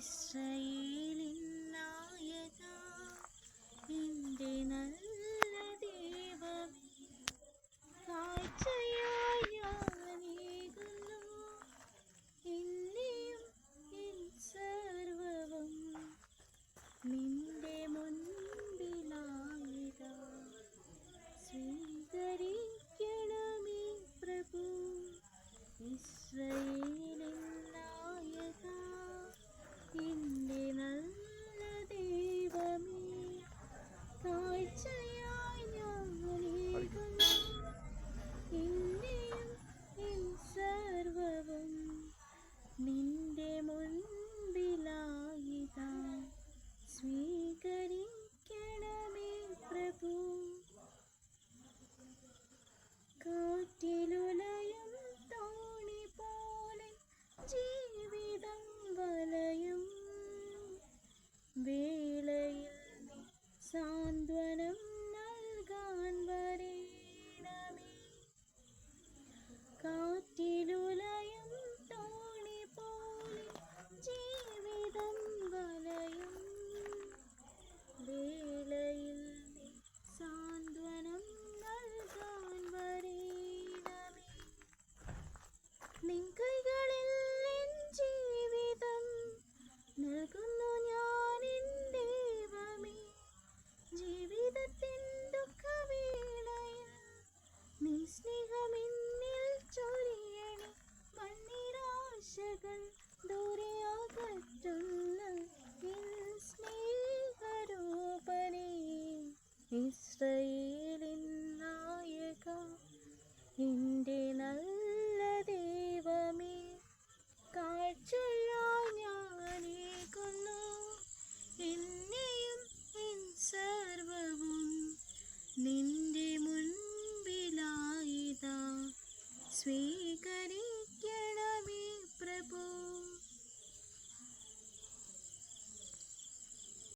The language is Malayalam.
ഇസ്രയേലിൻ നിന്റെ നല്ല നിന്റെ സ്വീകരിക്കണമേ പ്രഭു ഇസ്രയേൽ. And. സ്നേഹമെന്നിൽ ചൊരിയണി. മണ്ണിരാശകൾ ദൂരെ അകറ്റുന്ന സ്നേഹരൂപനെ. ഇസ്രേ